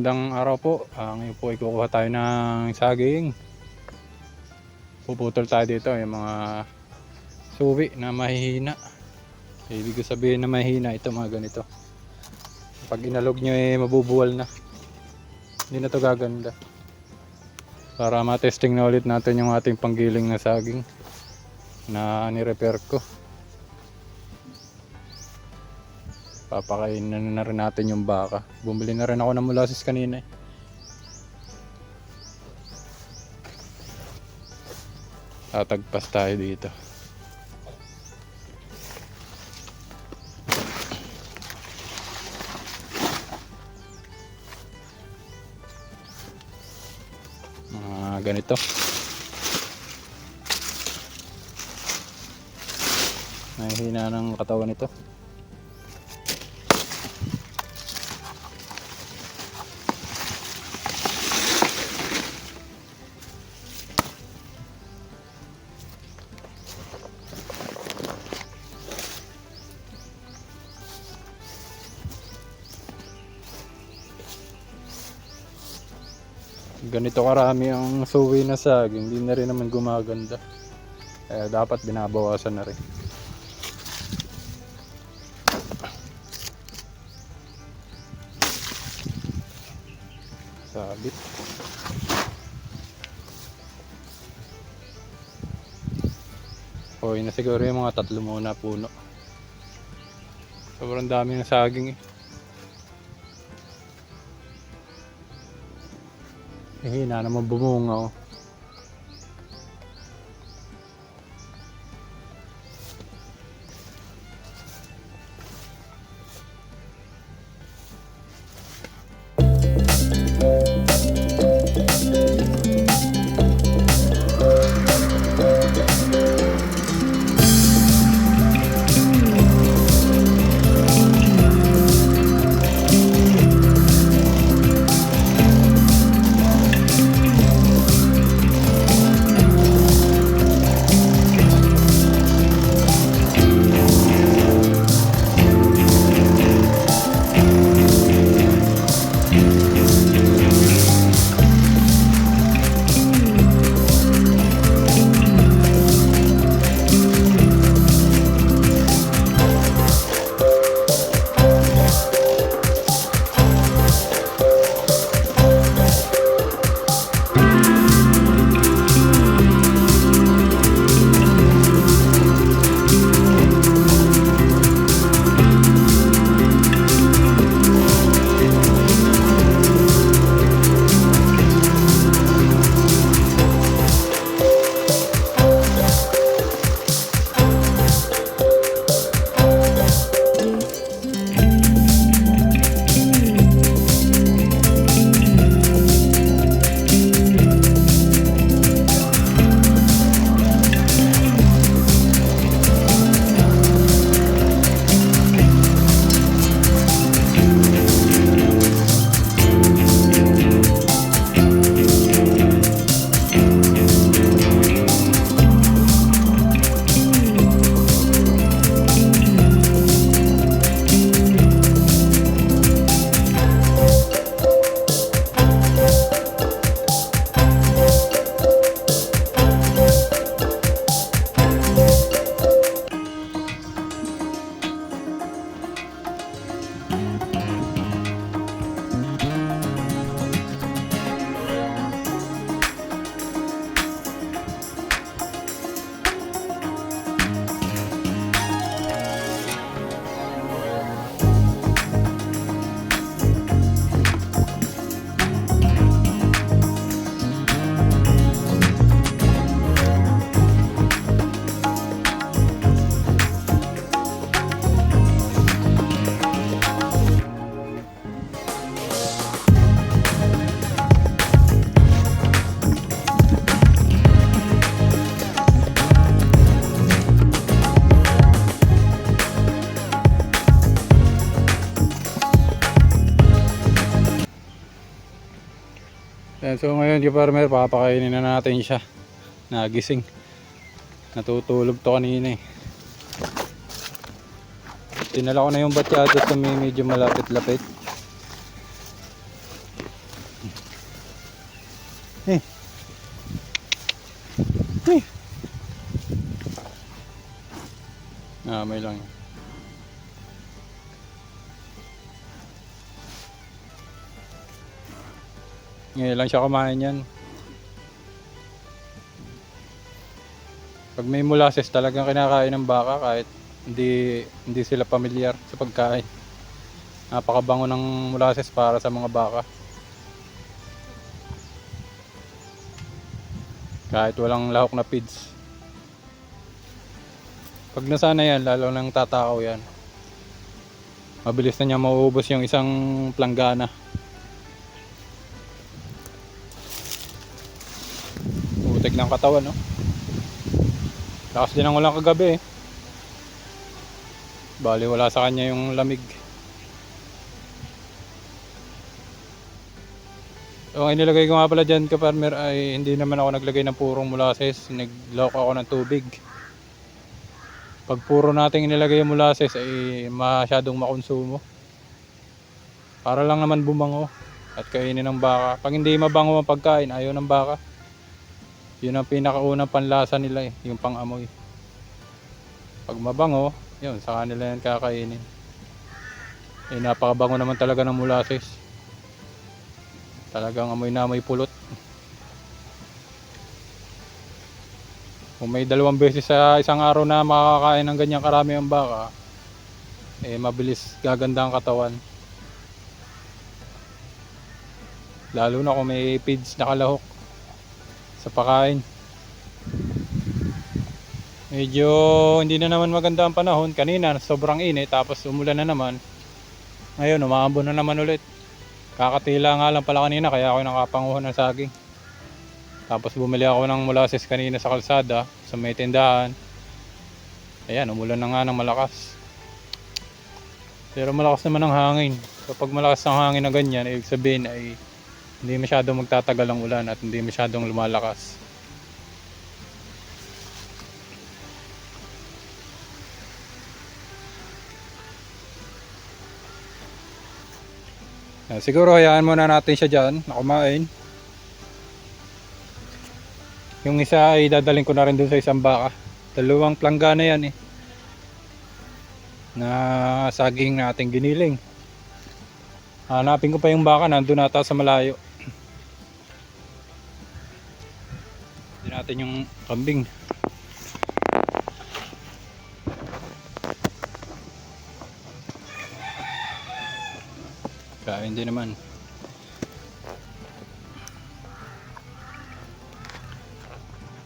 Magandang araw po. Ah, ngayon po ay kukuha tayo ng saging. Puputol tayo dito yung mga suwi na mahihina. Ibig sabihin na mahihina ito mga ganito. Pag inalog nyo eh mabubuwal na. Hindi na to gaganda. Para matesting na ulit natin yung ating panggiling na saging na ni-repair ko. Papakainin na rin natin yung baka. Bumili na rin ako ng molasses kanina eh. Tatagpas tayo dito. Mga ganito. Nahihina ng katawan nito. Ganito karami ang suwi na saging, hindi na rin naman gumaganda. Kaya dapat binabawasan na rin. Sabit. Hoy na siguro yung mga tatlo muna puno. Sobrang dami ng saging eh. Hihina naman bumunga so ngayon yung farmer, papakainin na natin siya. Nagising. Natutulog to kanina eh. Tinala ko na yung batyado sa may medyo malapit-lapit. Lang siya kumain yan. Pag may molasses talagang kinakain ng baka kahit hindi hindi sila pamilyar sa pagkain. Napakabango ng molasses para sa mga baka. Kahit walang lahok na feeds. Pag nasana yan, lalo nang tatakaw yan. Mabilis na niya mauubos yung isang planggana. Putik ng katawan, no? Lakas din ang ulang kagabi, eh. Bali, wala sa kanya yung lamig. So, inilagay ko nga pala dyan, ka-farmer, ay hindi naman ako naglagay ng purong molasses. Nag-lock ako ng tubig. Pag puro nating inilagay yung molasses, ay masyadong makonsumo. Para lang naman bumango at kainin ng baka. Pag hindi mabango ang pagkain, ayaw ng baka. Yun ang pinakaunang panlasa nila eh, yung pangamoy. Pag mabango, yun, sa kanila yan kakainin. Eh, napakabango naman talaga ng molasses. Talagang amoy na amoy pulot. Kung may dalawang beses sa isang araw na makakakain ng ganyang karami ang baka, eh mabilis gaganda ang katawan. Lalo na kung may feeds na kalahok sa pakain. Medyo hindi na naman maganda ang panahon. Kanina sobrang init tapos umulan na naman. Ngayon umaambon na naman ulit. Kakatila nga lang pala kanina kaya ako nakapanguhan ng saging. Tapos bumili ako ng molasses kanina sa kalsada sa may tindahan. Ayan, umulan na nga ng malakas. Pero malakas naman ang hangin. Kapag malakas ang hangin na ganyan, ibig sabihin ay hindi masyadong magtatagal ang ulan at hindi masyadong lumalakas. Ah, siguro hayaan muna natin siya dyan na kumain. Yung isa ay dadaling ko na rin dun sa isang baka. Dalawang planggana yan eh. Na saging nating giniling. Hanapin ko pa yung baka nandun nata sa malayo. Natin yung kambing. Kain din naman.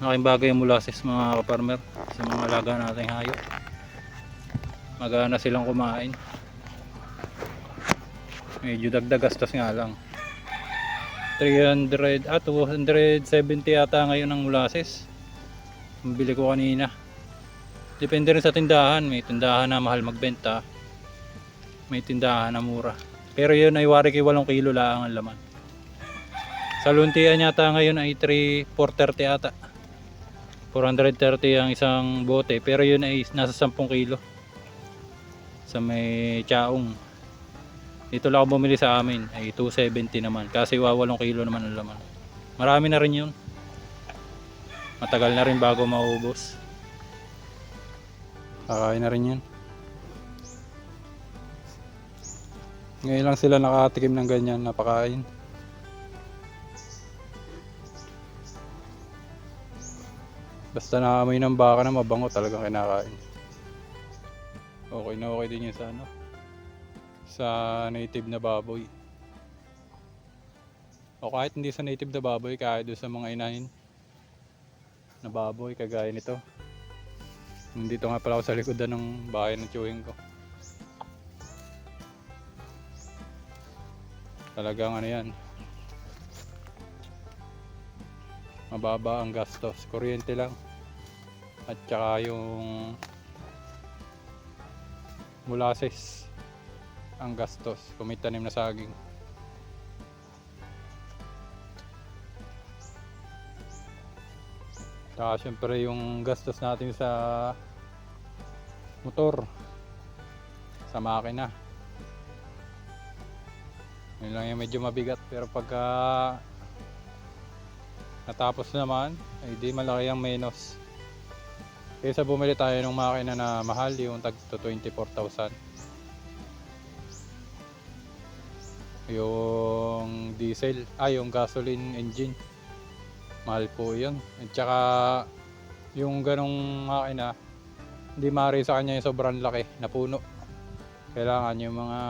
Malaking bagay yung molasses mga kaparmer sa mga alaga nating hayop. Magana silang kumain. Medyo dagdag gastos nga lang. 300 ah 270 yata ngayon ang molasses. Bili ko kanina. Depende rin sa tindahan. May tindahan na mahal magbenta. May tindahan na mura. Pero yun ay wari kay 8 kilo lang ang laman. Sa luntian yata ngayon ay 3 430 ata. 430 ang isang bote pero yun ay nasa 10 kilo. Sa may chaong. Dito lang ako bumili sa amin ay 270 naman kasi 8 kilo naman ang laman. Marami na rin yun. Matagal na rin bago maubos. Kakain na rin yan. Ngayon lang sila nakatikim ng ganyan napakain. Basta naamoy ng baka na mabango talagang kinakain. Okay na okay din yun sa ano. Sa native na baboy. O kahit hindi sa native na baboy, kahit doon sa mga inahin na baboy, kagaya nito. Nandito nga pala ako sa likodan ng bahay ng chewing ko. Talagang ano yan. Mababa ang gastos. Kuryente lang. At saka yung molasses ang gastos. Kung may tanim na saging. Saka syempre yung gastos natin sa motor. Sa makina. Yun lang yung medyo mabigat pero pagka natapos naman ay di malaki ang menos. Kaysa bumili tayo ng makina na mahal, yung tag to 24,000. Yung diesel, ah yung gasoline engine. Mahal po yun. At saka yung ganong makina, hindi mari sa kanya yung sobrang laki na puno. Kailangan yung mga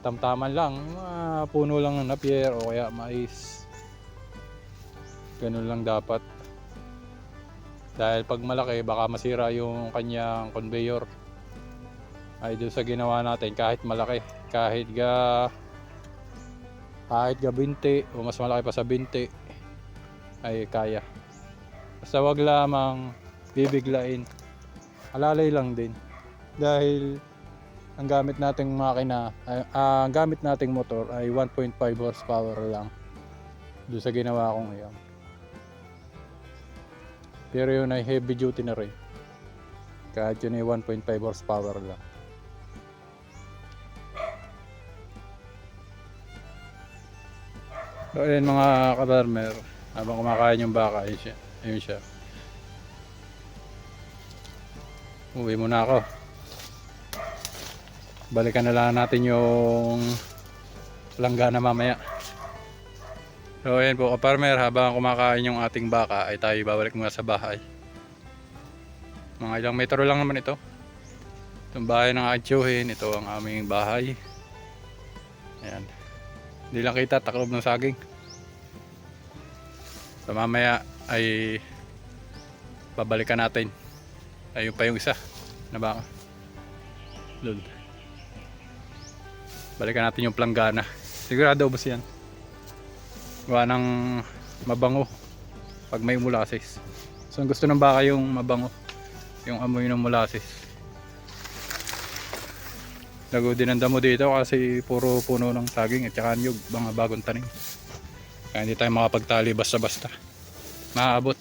tamtaman lang, mga puno lang ng napier o kaya mais. Ganun lang dapat. Dahil pag malaki, baka masira yung kanyang conveyor. Ay doon sa ginawa natin, kahit malaki, kahit ga kahit ga 20 o mas malaki pa sa 20 ay kaya. Basta wag lamang bibiglain. Alalay lang din. Dahil ang gamit nating makina, ay, ah, ang gamit nating motor ay 1.5 horsepower lang. Doon sa ginawa kong iyon. Pero yun ay heavy duty na rin. Kahit yun ay 1.5 horsepower lang. So ayun mga kabarmer, habang kumakain yung baka, ayun siya. Ayun siya. Uwi muna ako. Balikan na lang natin yung langgana mamaya. So ayun po kaparmer, habang kumakain yung ating baka ay tayo babalik muna sa bahay. Mga ilang metro lang naman ito. Itong bahay ng aking ito ang aming bahay. Ayan. Hindi lang kita, taklob ng saging. So mamaya ay babalikan natin. Ayun pa yung isa na baka. Doon. Balikan natin yung planggana. Sigurado ubos yan. Gawa ng mabango pag may molasses. So gusto ng baka yung mabango. Yung amoy ng molasses. Lago din ang damo dito kasi puro puno ng saging at saka niyog, mga bagong tanim. Kaya hindi tayo makapagtali basta-basta. Maabot.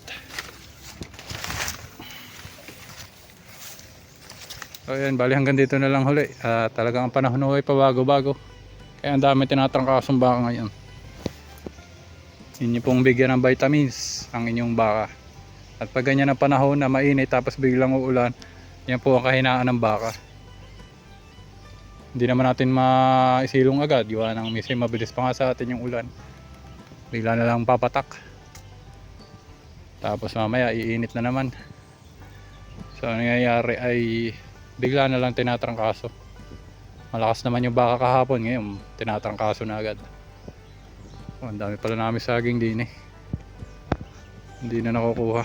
So yan, bali hanggang dito na lang huli. Ah, talagang ang panahon ay pabago-bago. Kaya ang dami tinatrangkasong baka ngayon. Inyo pong bigyan ng vitamins ang inyong baka. At pag ganyan ang panahon na mainit tapos biglang uulan, yan po ang kahinaan ng baka. Hindi naman natin maisilong agad. Gawa ng minsan mabilis pa nga sa atin yung ulan. Bigla na lang papatak. Tapos mamaya iinit na naman. So ang nangyayari ay bigla na lang tinatrangkaso. Malakas naman yung baka kahapon. Ngayon tinatrangkaso na agad. Oh, ang dami pala namin saging din eh. Hindi na nakukuha.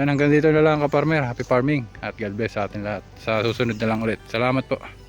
Yan hanggang dito na lang ka farmer. Happy farming at God bless sa atin lahat. Sa susunod na lang ulit. Salamat po.